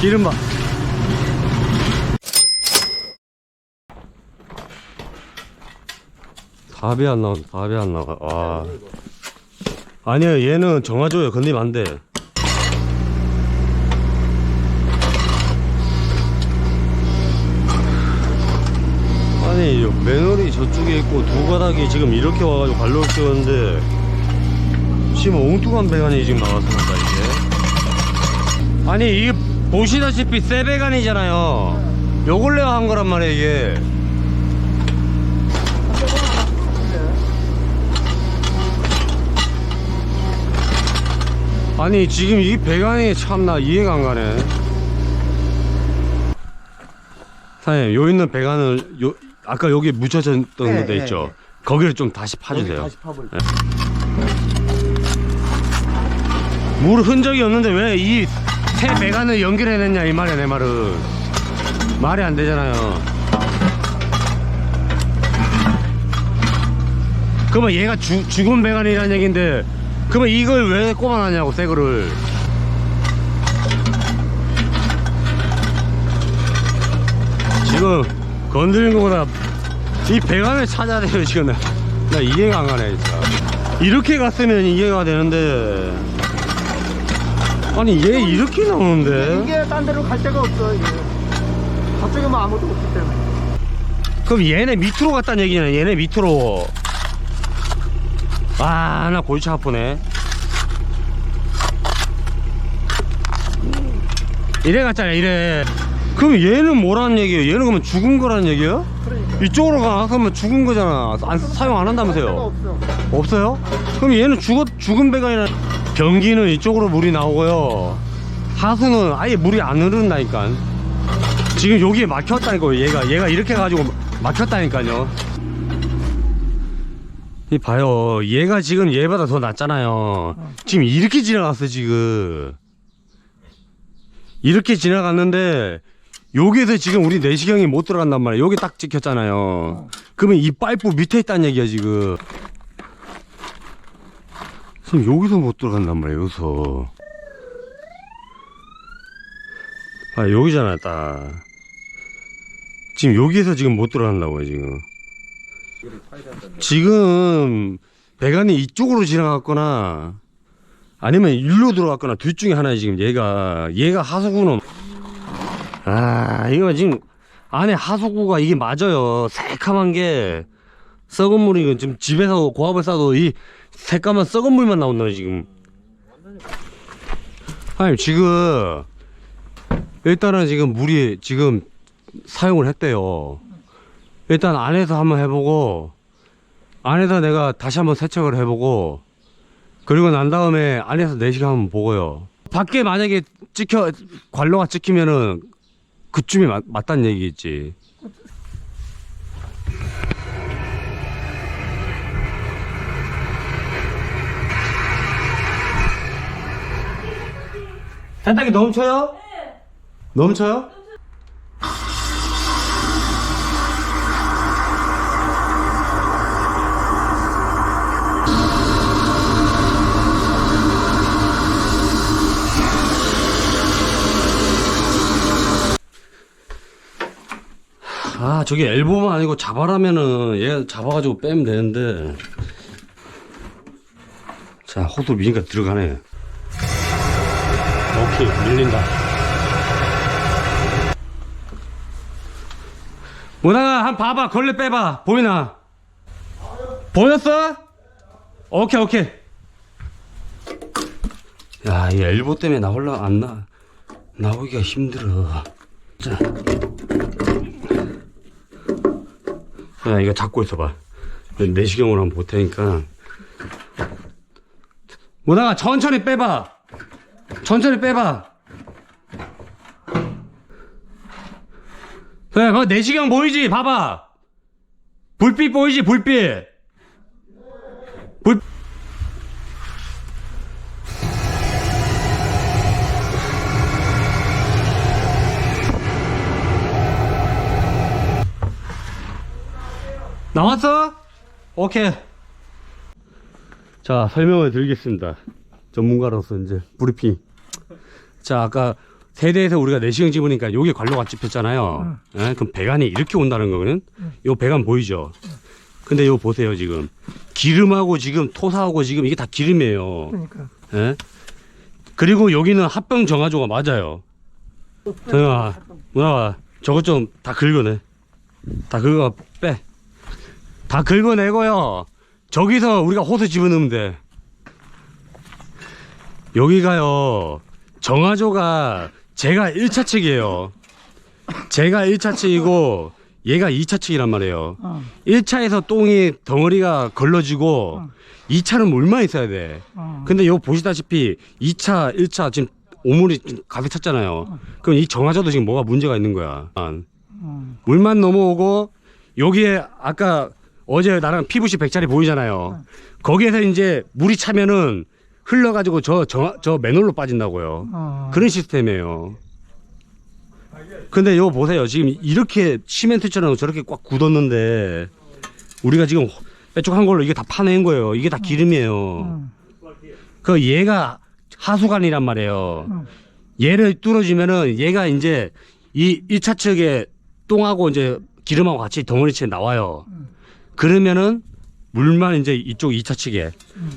기름 봐. 답이 안 나와, 답이 안 나와. 와. 아니야, 얘는 정화조야. 건드리면 안 돼. 아니, 이 맨홀이 저쪽에 있고 두 가닥이 지금 이렇게 와가지고 갈로를 끼웠는데 지금 엉뚱한 배관이 지금 나왔습니다, 이게. 아니, 이게 보시다시피 새 배관이잖아요. 요걸 내가 한 거란 말이야, 이게. 아니 지금 이 배관이 참나 이해가 안 가네 사장님 요 있는 배관을 요 아까 여기 묻혀졌던 네, 데 네, 있죠 네. 거기를 좀 다시 파주세요 다시 파볼. 물 흔적이 없는데 왜이 새 배관을 연결해냈냐 이 말이야 내 말은. 말이 안 되잖아요. 그러면 얘가 죽 죽은 배관이라는 얘긴데 그러면 이걸 왜 꼽아놨냐고 새 거를. 지금 건드린 거보다 이 배관을 찾아야 돼요 지금. 나, 나 이해가 안 가네 진짜. 이렇게 갔으면 이해가 되는데 아니 얘 이렇게 나오는데 이게 딴 데로 갈 데가 없어 이게. 저쪽에 뭐 아무도 없기 때문에. 그럼 얘네 밑으로 갔다는 얘기네 얘네 밑으로 아나 골치 아프네 이래 갔잖아 이래 그럼 얘는 뭐라는 얘기예요 얘는 그러면 죽은 거라는 얘기예요? 그러니까. 이쪽으로 가면 죽은 거잖아 안, 사용 안 한다면서요 없어. 없어요? 그럼 얘는 죽었, 죽은 배관이나 변기는 이쪽으로 물이 나오고요. 하수는 아예 물이 안 흐른다니까. 지금 여기에 막혔다니까요 얘가. 얘가 이렇게 가지고 막혔다니까요. 이 봐요. 얘가 지금 얘보다 더 낫잖아요. 지금 이렇게 지나갔어 지금. 이렇게 지나갔는데 여기에서 지금 우리 내시경이 못 들어간단 말이에요. 여기 딱 찍혔잖아요. 그러면 이 파이프 밑에 있다는 얘기야 지금 지금 여기서 못 들어간단 말이에요 여기서. 아 여기잖아 딱. 지금 여기에서 지금 못 들어간다고요 지금. 지금 배관이 이쪽으로 지나갔거나 아니면 일로 들어갔거나 둘 중에 하나 지금 얘가. 얘가 하수구는. 아 이거 지금 안에 하수구가 이게 맞아요. 새카만 게 썩은 물이 지금 집에서 고압을 싸도 이 새까만 썩은 물만 나온다 지금. 아니 지금 일단은 지금 물이 지금 사용을 했대요. 일단 안에서 한번 해보고 안에서 내가 다시 한번 세척을 해보고 그리고 난 다음에 안에서 4시간 한번 보고요. 밖에 만약에 찍혀 관로가 찍히면은 그쯤이 맞, 맞다는 얘기겠지 세탁기 넘쳐요? 넘쳐요? 아 저기 엘보만 아니고 잡아라면은 얘 잡아가지고 빼면 되는데 자 호도 미니까 들어가네 오케이 밀린다 문화가 한 봐봐 걸레 빼봐 보이나 보였어? 오케이 오케이 야 이 엘보 때문에 나 올라 안나 나오기가 힘들어 자 야, 이거 잡고 있어봐. 내시경으로 한번 볼 테니까. 문화가 천천히 빼봐. 천천히 빼봐. 그래, 그 내시경 보이지? 봐봐. 불빛 보이지? 불빛. 불. 나왔어? 오케이. 자, 설명을 드리겠습니다. 전문가로서 이제 브리핑. 자 아까 세대에서 우리가 내시경 집으니까 여기 관로가 집혔잖아요. 예, 그럼 배관이 이렇게 온다는 거는 요 배관 보이죠? 근데 요 보세요 지금 기름하고 지금 토사하고 지금 이게 다 기름이에요. 그러니까. 예? 그리고 여기는 합병 정화조가 맞아요. 정아, 누나 저것 좀 다 긁어내. 다 긁어 빼. 다 긁어내고요. 저기서 우리가 호스 집어넣으면 돼. 여기가요. 정화조가 제가 1차 측이에요. 제가 1차 측이고 얘가 2차 측이란 말이에요. 어. 1차에서 똥이 덩어리가 걸러지고 어. 2차는 물만 있어야 돼. 어. 근데 이거 보시다시피 2차, 1차 지금 오물이 좀 가득 찼잖아요. 그럼 이 정화조도 지금 뭐가 문제가 있는 거야. 어. 물만 넘어오고 여기에 아까 어제 나랑 PVC 100짜리 보이잖아요. 거기에서 이제 물이 차면은 흘러가지고 저, 저, 저 맨홀로 빠진다고요. 어. 그런 시스템이에요. 근데 이거 보세요. 지금 이렇게 시멘트처럼 저렇게 꽉 굳었는데 우리가 지금 빼쪽한 걸로 이게 다 파낸 거예요. 이게 다 기름이에요. 어. 그 얘가 하수관이란 말이에요. 음. 얘를 뚫어주면은 얘가 이제 이 1차 측에 똥하고 이제 기름하고 같이 덩어리째 나와요. 그러면은 물만 이제 이쪽 2차 측에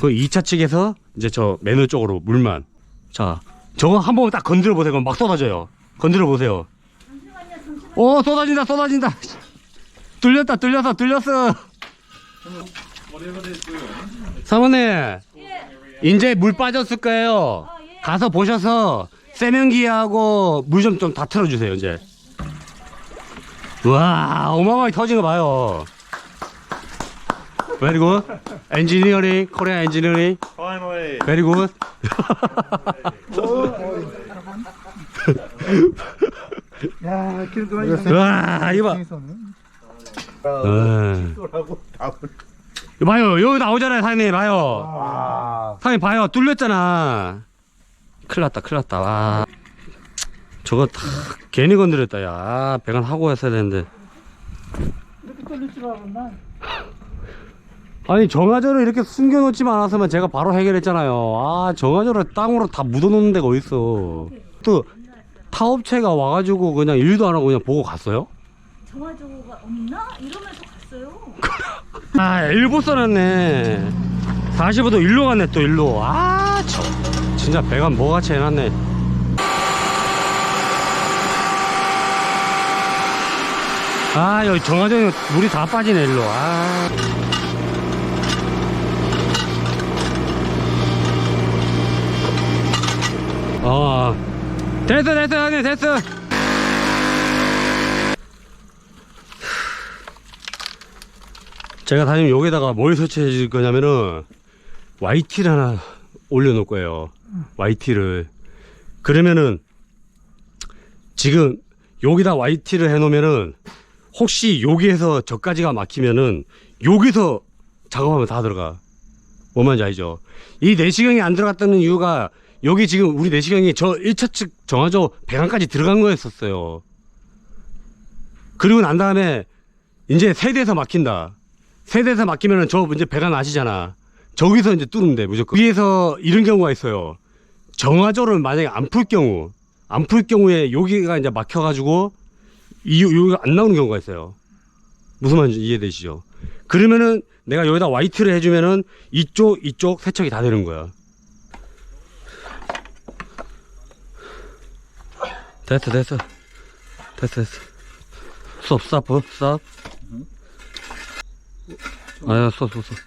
그 2차 측에서 이제 저 맨홀 쪽으로 물만 자 저거 한 번 딱 건드려 보세요. 막 쏟아져요. 건드려 보세요. 오 쏟아진다 쏟아진다. 뚫렸다 뚫렸어 뚫렸어. 사모님 이제 물 빠졌을 거예요. 가서 보셔서 세면기하고 물 좀 좀 다 틀어주세요 이제. 와 어마어마하게 터진 거 봐요. Very good. 엔지니어링, 코리아 엔지니어링. Finally. Very good. 야, 많이 있네. 와 이거 봐. 있었네. 어. 뭐라고 답을. 이거 봐요 여기 나오잖아요 사장님 봐요. 아. 사장님 봐요 뚫렸잖아. 큰일 났다 큰일 났다. 와. 저거 다 괜히 건드렸다 야 아, 배관 하고 했어야 되는데. 이렇게 떨릴 줄 알았나? 아니 정화조를 이렇게 숨겨놓지만 않았으면 제가 바로 해결했잖아요. 아 정화조를 땅으로 다 묻어놓는 데가 어딨어. 또 타업체가 와가지고 그냥 일도 안 하고 그냥 보고 갔어요? 정화조가 없나? 이러면서 갔어요. 아 일보 써놨네. 45도 일로 갔네 또 일로. 아 저, 진짜 배가 뭐같이 해놨네. 아 여기 정화조에 물이 다 빠지네 일로. 아. 어. 됐어 됐어 형님 됐어. 제가 다니면 여기다가 뭘 설치해 줄 거냐면은 YT를 하나 올려놓을 거예요. YT를. 그러면은 지금 여기다 YT를 해놓으면은 혹시 여기에서 저까지가 막히면은 여기서 작업하면 다 들어가. 뭐 말인지 알죠? 이 내시경이 안 들어갔다는 이유가 여기 지금 우리 내시경이 저 1차 측 정화조 배관까지 들어간 거였었어요. 그리고 난 다음에 이제 세대에서 막힌다. 세대에서 막히면은 저 이제 배관 아시잖아. 저기서 이제 돼 무조건. 위에서 이런 경우가 있어요. 정화조를 만약에 안 풀 경우, 안 풀 경우에 여기가 이제 막혀가지고 이 여기가 안 나오는 경우가 있어요. 무슨 말인지 이해되시죠? 그러면은 내가 여기다 와이트를 해주면은 이쪽 이쪽 세척이 다 되는 거야. 됐어 됐어. 됐어 됐어. 수업 스탑 스탑 아야 수업 수업 수업.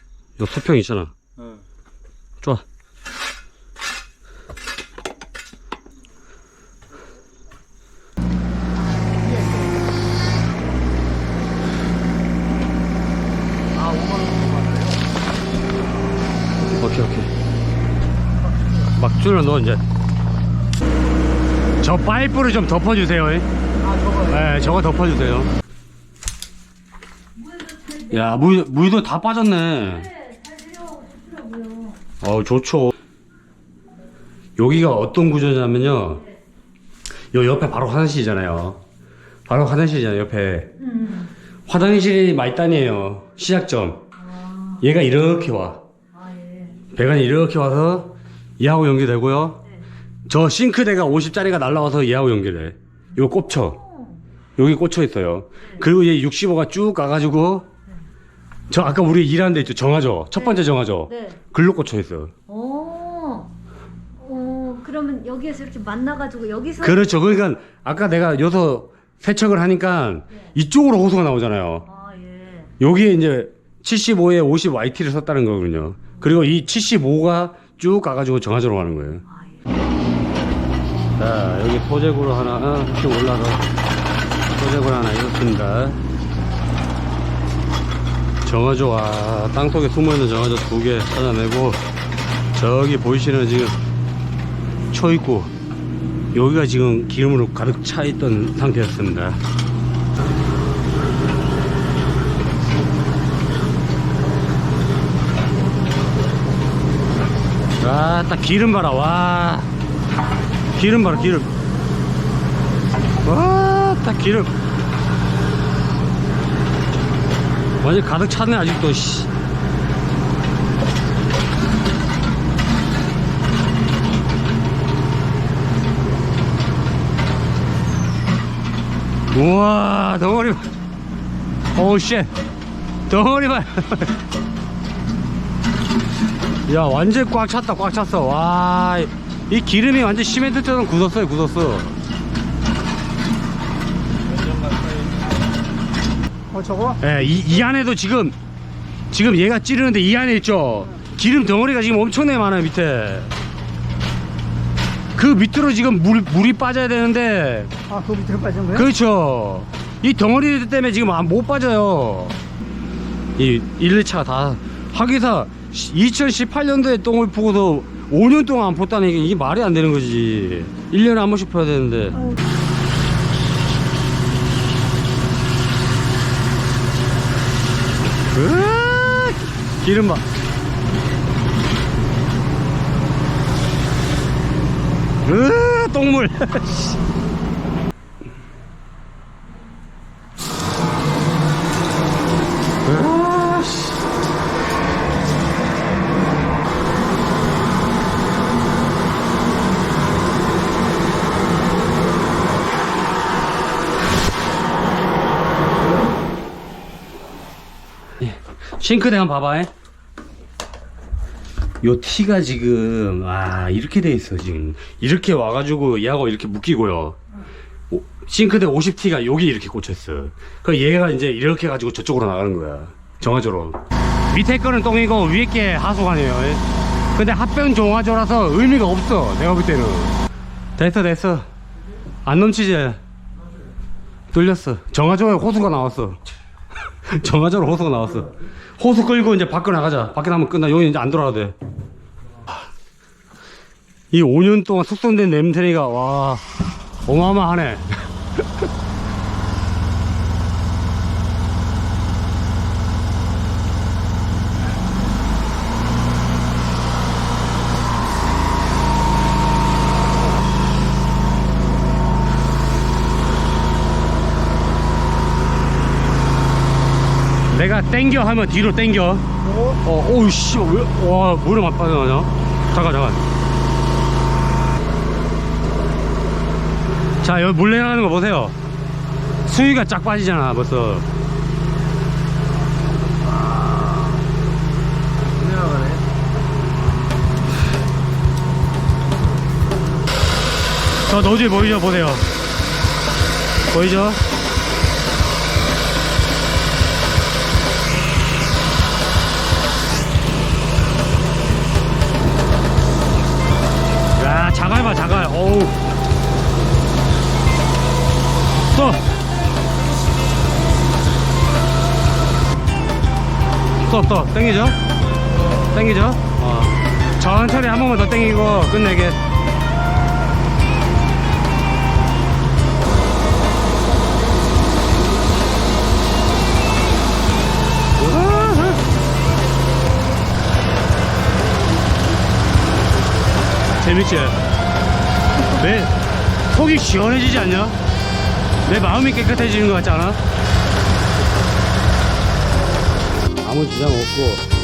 요 수평 있잖아. 응. 좋아. 오케이 오케이. 막 줄여 넣어 이제 저 파이프를 좀 덮어주세요. 예. 네, 저거 덮어주세요. 야, 물, 물도 다 빠졌네. 어, 좋죠. 여기가 어떤 구조냐면요. 요 옆에 바로 화장실이잖아요. 바로 화장실이잖아요, 옆에. 화장실이 말단이에요. 시작점. 얘가 이렇게 와. 배관이 이렇게 와서 얘하고 연결되고요. 저 싱크대가 50짜리가 날라와서 얘하고 연결해. 이거 꽂혀. 여기 꽂혀 있어요. 그리고 얘 65가 쭉 가가지고 저 아까 우리 일하는 데 있죠 정하죠. 첫 번째 정하죠. 네. 글로 꽂혀 있어. 오. 오, 그러면 여기에서 이렇게 만나가지고 여기서 그렇죠. 그러니까 아까 내가 여기서 세척을 하니까 이쪽으로 호수가 나오잖아요. 아 예. 여기에 이제 75에 50 YT를 썼다는 거거든요. 그리고 이 75가 쭉 가가지고 정하저로 가는 거예요. 아 예. 자, 여기 토제구로 하나, 어, 쭉 올라서 토제구로 하나 이렇습니다. 정화조, 와, 땅 속에 숨어있는 정화조 두 개 찾아내고, 저기 보이시는 지금 초입구, 여기가 지금 기름으로 가득 차 있던 상태였습니다. 와, 딱 기름 봐라, 와. 기름 봐라, 기름. 와, 딱 기름. 완전 가득 찼네, 아직도, 씨. 우와, 덩어리 봐. 오우, 쉣. 덩어리 봐. 야 완전 꽉 찼다 꽉 찼어 와 이 기름이 완전 시멘트처럼 굳었어요 굳었어 어 저거? 예, 이, 이 안에도 지금 지금 얘가 찌르는데 이 안에 있죠. 기름 덩어리가 지금 엄청나게 많아요 밑에. 그 밑으로 지금 물, 물이 빠져야 되는데. 아 그 밑에 빠진 거야? 그렇죠. 이 덩어리 때문에 지금 안- 못 빠져요. 이 1, 2차가 다. 하기사 2018년도에 똥을 pu고서 5년 동안 안 폈다는 게 이게 말이 안 되는 거지. 1년에 한 번씩 펴야 되는데. 으아, 기름 봐. 으아, 똥물 으아, 씨. 예. 싱크대 한번 봐봐. 잉? 요 티가 지금 아 이렇게 돼 있어 지금 이렇게 와가지고 얘하고 이렇게 묶이고요. 오, 싱크대 50T가 여기 이렇게 꽂혔어. 그 얘가 이제 이렇게 가지고 저쪽으로 나가는 거야. 정화조로. 밑에 거는 똥이고 위에 게 하수관이에요. 예. 근데 합변 정화조라서 의미가 없어. 내가 볼 때는. 됐어 됐어. 안 넘치지. 뚫렸어. 정화조에 호수가 나왔어. 정화조로 호수가 나왔어. 호수 끌고 이제 밖으로 나가자. 밖에 나면 끝나. 여기 이제 안 돌아가도 돼. 이 5년 동안 숙성된 냄새가 와 어마어마하네. 내가 땡겨 하면 뒤로 땡겨. 어, 오우, 씨, 왜, 와, 뭐를 막 빠져나냐? 잠깐, 잠깐. 자, 여기 물 내려가는 거 보세요. 수위가 쫙 빠지잖아, 벌써. 저 노즐 보이죠? 보세요. 보이죠? 자갈 봐, 자갈. 어우. 또. 또, 또, 땡기죠? 땡기죠? 어. 천천히 한 번만 더 땡기고 끝내게. 재밌지? 내 속이 시원해지지 않냐? 내 마음이 깨끗해지는 것 같지 않아? 아무 지장 없고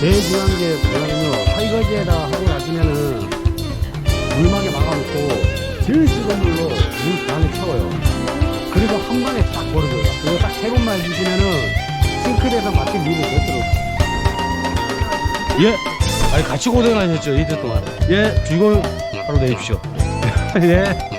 제일 중요한 게 뭐냐면요. 설거지에다가 하고 나시면은 물막에 막아놓고 제일 뜨거운 물로 물 반을 채워요. 그래서 한 방에 딱 버려줘요. 그거 딱 세 번만 해주시면은 싱크대에서 물이 몇 들어. 예. 아니 같이 고생하셨죠 이틀 동안. 예. 즐거운 하루 되십시오. 예.